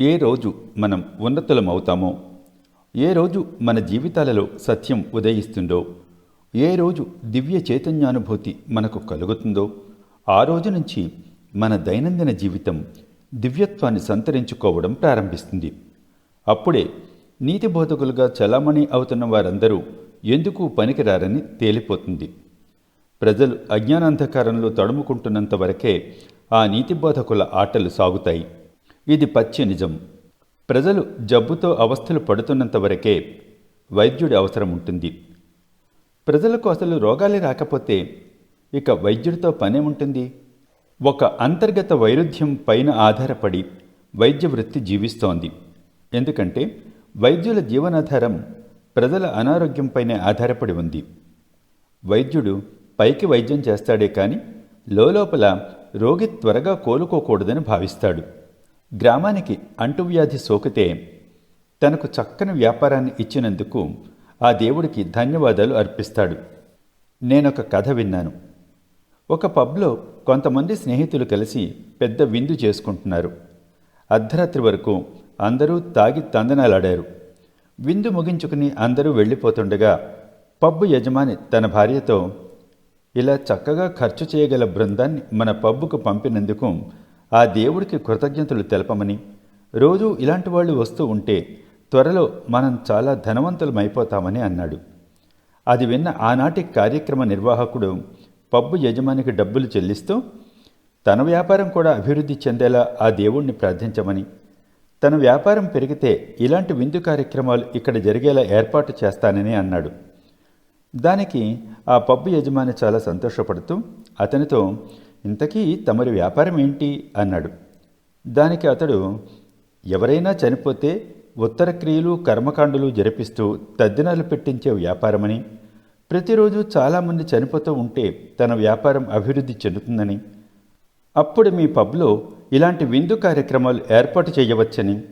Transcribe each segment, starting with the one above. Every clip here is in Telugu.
ఏ రోజు మనం ఉన్నతులం అవుతామో ఏ రోజు మన జీవితాలలో సత్యం ఉదయిస్తుందో ఏ రోజు దివ్య చైతన్యానుభూతి మనకు కలుగుతుందో ఆ రోజు నుంచి మన దైనందిన జీవితం దివ్యత్వాన్ని సంతరించుకోవడం ప్రారంభిస్తుంది. అప్పుడే నీతి బోధకులుగా చలామణి అవుతున్న వారందరూ ఎందుకు పనికిరారని తేలిపోతుంది. ప్రజలు అజ్ఞానాంధకారంలో తడుముకుంటున్నంత వరకే ఆ నీతి బోధకుల ఆటలు సాగుతాయి. ఇది పచ్చి నిజం. ప్రజలు జబ్బుతో అవస్థలు పడుతున్నంతవరకే వైద్యుడి అవసరం ఉంటుంది. ప్రజలకు అసలు రోగాలే రాకపోతే ఇక వైద్యుడితో పనే ఉంటుంది. ఒక అంతర్గత వైరుధ్యం పైన ఆధారపడి వైద్య వృత్తి జీవిస్తోంది. ఎందుకంటే వైద్యుల జీవనాధారం ప్రజల అనారోగ్యంపైనే ఆధారపడి ఉంది. వైద్యుడు పైకి వైద్యం చేస్తాడే కానీ లోపల రోగి త్వరగా కోలుకోకూడదని భావిస్తాడు. గ్రామానికి అంటువ్యాధి సోకితే తనకు చక్కని వ్యాపారాన్ని ఇచ్చినందుకు ఆ దేవుడికి ధన్యవాదాలు అర్పిస్తాడు. నేనొక కథ విన్నాను. ఒక పబ్లో కొంతమంది స్నేహితులు కలిసి పెద్ద విందు చేసుకుంటున్నారు. అర్ధరాత్రి వరకు అందరూ తాగి తందనాలాడారు. విందు ముగించుకుని అందరూ వెళ్ళిపోతుండగా పబ్బు యజమాని తన భార్యతో ఇలా చక్కగా ఖర్చు చేయగల బృందాన్ని మన పబ్బుకు పంపినందుకు ఆ దేవుడికి కృతజ్ఞతలు తెలపమని. రోజూ ఇలాంటి వాళ్ళు వస్తూ ఉంటే త్వరలో మనం చాలా ధనవంతులమైపోతామని అన్నాడు. అది విన్న ఆనాటి కార్యక్రమ నిర్వాహకుడు పబ్బు యజమానికి డబ్బులు చెల్లిస్తూ తన వ్యాపారం కూడా అభివృద్ధి చెందేలా ఆ దేవుణ్ణి ప్రార్థించమని. తన వ్యాపారం పెరిగితే ఇలాంటి విందు కార్యక్రమాలు ఇక్కడ జరిగేలా ఏర్పాటు చేస్తానని అన్నాడు. దానికి ఆ పబ్బు యజమాని చాలా సంతోషపడుతూ అతనితో ఇంతకీ తమరి వ్యాపారం ఏంటి? అన్నాడు. దానికి అతడు ఎవరైనా చనిపోతే ఉత్తర క్రియలు కర్మకాండలు జరిపిస్తూ తద్దినాలు పెట్టించే వ్యాపారమని ప్రతిరోజు చాలామంది చనిపోతూ ఉంటే తన వ్యాపారం అభివృద్ధి చెందుతుందని అప్పుడు మీ పబ్లో ఇలాంటి విందు కార్యక్రమాలు ఏర్పాటు చేయవచ్చని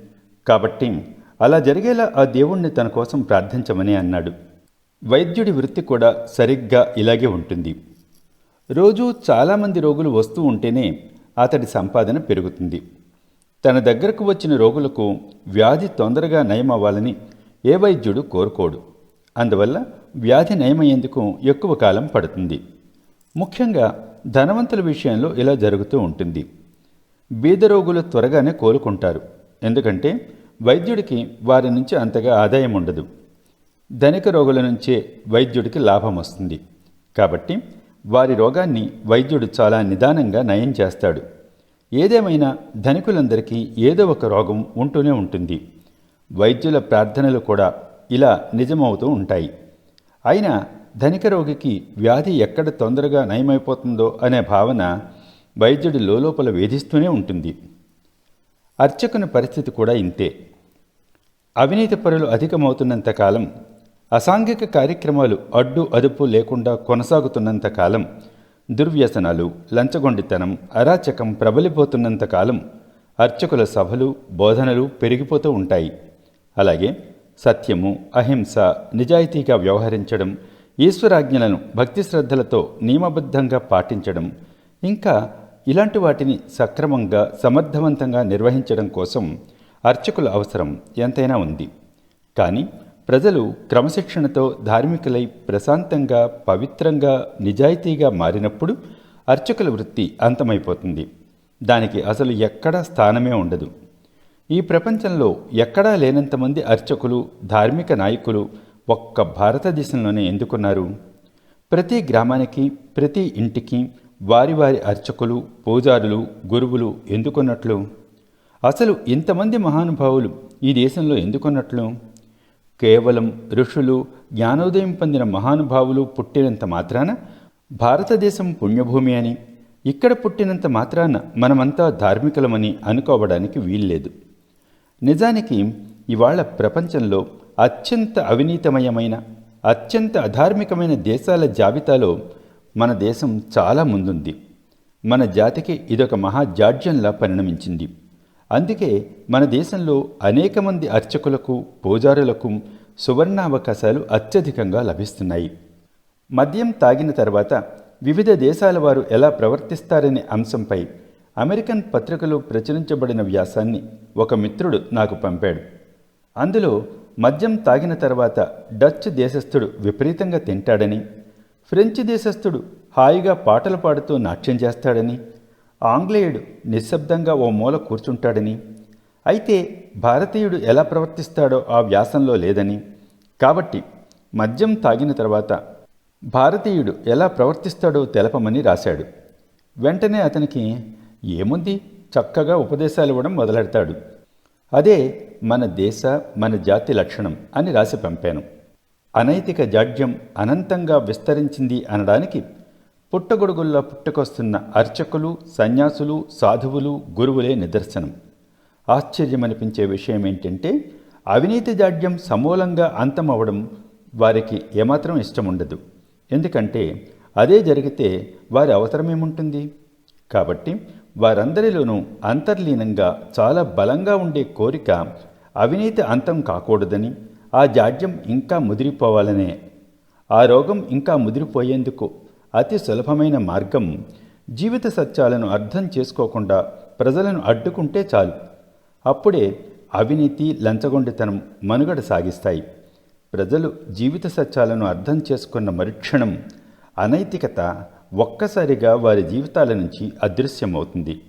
కాబట్టి అలా జరిగేలా ఆ దేవుణ్ణి తన కోసం ప్రార్థించమని అన్నాడు. వైద్యుడి వృత్తి కూడా సరిగ్గా ఇలాగే ఉంటుంది. రోజూ చాలామంది రోగులు వస్తూ ఉంటేనే అతడి సంపాదన పెరుగుతుంది. తన దగ్గరకు వచ్చిన రోగులకు వ్యాధి తొందరగా నయమవ్వాలని ఏ వైద్యుడు కోరుకోడు. అందువల్ల వ్యాధి నయమయ్యేందుకు ఎక్కువ కాలం పడుతుంది. ముఖ్యంగా ధనవంతుల విషయంలో ఇలా జరుగుతూ ఉంటుంది. బీద రోగులు త్వరగానే కోలుకుంటారు. ఎందుకంటే వైద్యుడికి వారి నుంచి అంతగా ఆదాయం ఉండదు. ధనిక రోగుల నుంచే వైద్యుడికి లాభం వస్తుంది. కాబట్టి వారి రోగాన్ని వైద్యుడు చాలా నిదానంగా నయం చేస్తాడు. ఏదేమైనా ధనికులందరికీ ఏదో ఒక రోగం ఉంటూనే ఉంటుంది. వైద్యుల ప్రార్థనలు కూడా ఇలా నిజమవుతూ ఉంటాయి. అయినా ధనిక రోగికి వ్యాధి ఎక్కడ తొందరగా నయమైపోతుందో అనే భావన వైద్యుడి లోపల వేధిస్తూనే ఉంటుంది. అర్చకుని పరిస్థితి కూడా ఇంతే. అవినీతి పరులు అధికమవుతున్నంత కాలం అసాంఘిక కార్యక్రమాలు అడ్డు అదుపు లేకుండా కొనసాగుతున్నంత కాలం దుర్వ్యసనాలు లంచగొండితనం అరాచకం ప్రబలిపోతున్నంత కాలం అర్చకుల సభలు బోధనలు పెరిగిపోతూ ఉంటాయి. అలాగే సత్యము అహింస నిజాయితీగా వ్యవహరించడం ఈశ్వరాజ్ఞలను భక్తి శ్రద్ధలతో నియమబద్ధంగా పాటించడం ఇంకా ఇలాంటి వాటిని సక్రమంగా సమర్థవంతంగా నిర్వహించడం కోసం అర్చకుల అవసరం ఎంతైనా ఉంది. కానీ ప్రజలు క్రమశిక్షణతో ధార్మికులై ప్రశాంతంగా పవిత్రంగా నిజాయితీగా మారినప్పుడు అర్చకుల వృత్తి అంతమైపోతుంది. దానికి అసలు ఎక్కడా స్థానమే ఉండదు. ఈ ప్రపంచంలో ఎక్కడా లేనంతమంది అర్చకులు ధార్మిక నాయకులు ఒక్క భారతదేశంలోనే ఎందుకున్నారు? ప్రతి గ్రామానికి ప్రతి ఇంటికి వారి వారి అర్చకులు పూజారులు గురువులు ఎందుకున్నట్లు? అసలు ఇంతమంది మహానుభావులు ఈ దేశంలో ఎందుకున్నట్లు? కేవలం ఋషులు జ్ఞానోదయం పొందిన మహానుభావులు పుట్టినంత మాత్రాన భారతదేశం పుణ్యభూమి అని ఇక్కడ పుట్టినంత మాత్రాన మనమంతా ధార్మికులమని అనుకోవడానికి వీల్లేదు. నిజానికి ఇవాళ ప్రపంచంలో అత్యంత అవినీతమయమైన అత్యంత అధార్మికమైన దేశాల జాబితాలో మన దేశం చాలా ముందుంది. మన జాతికి ఇదొక మహాజాడ్యంలా పరిణమించింది. అందుకే మన దేశంలో అనేక మంది అర్చకులకు పూజారులకు సువర్ణావకాశాలు అత్యధికంగా లభిస్తున్నాయి. మద్యం తాగిన తర్వాత వివిధ దేశాల వారు ఎలా ప్రవర్తిస్తారనే అంశంపై అమెరికన్ పత్రికలో ప్రచురించబడిన వ్యాసాన్ని ఒక మిత్రుడు నాకు పంపాడు. అందులో మద్యం తాగిన తర్వాత డచ్ దేశస్థుడు విపరీతంగా తింటాడని ఫ్రెంచ్ దేశస్థుడు హాయిగా పాటలు పాడుతూ నాట్యం చేస్తాడని ఆంగ్లేయుడు నిశ్శబ్దంగా ఓ మూల కూర్చుంటాడని అయితే భారతీయుడు ఎలా ప్రవర్తిస్తాడో ఆ వ్యాసంలో లేదని. కాబట్టి మద్యం తాగిన తర్వాత భారతీయుడు ఎలా ప్రవర్తిస్తాడో తెలపమని రాశాడు. వెంటనే అతనికి ఏముంది? చక్కగా ఉపదేశాలు ఇవ్వడం మొదలెడతాడు. అదే మన దేశ మన జాతి లక్షణం అని రాసి పంపాను. అనైతిక జాడ్యం అనంతంగా విస్తరించింది అనడానికి పుట్టగొడుగుల్లో పుట్టుకొస్తున్న అర్చకులు సన్యాసులు సాధువులు గురువులే నిదర్శనం. ఆశ్చర్యమనిపించే విషయం ఏంటంటే అవినీతి జాడ్యం సమూలంగా అంతమవడం వారికి ఏమాత్రం ఇష్టం ఉండదు ఎందుకంటే అదే జరిగితే వారి అవసరమేముంటుంది? కాబట్టి వారందరిలోనూ అంతర్లీనంగా చాలా బలంగా ఉండే కోరిక అవినీతి అంతం కాకూడదని ఆ జాడ్యం ఇంకా ముదిరిపోవాలనే ఆ రోగం ఇంకా ముదిరిపోయేందుకు అతి సులభమైన మార్గం జీవిత సత్యాలను అర్థం చేసుకోకుండా ప్రజలను అడ్డుకుంటే చాలు. అప్పుడే అవినీతి లంచగొండితనం మనుగడ సాగిస్తాయి. ప్రజలు జీవిత సత్యాలను అర్థం చేసుకున్న మరుక్షణం అనైతికత ఒక్కసారిగా వారి జీవితాల నుంచి అదృశ్యమవుతుంది.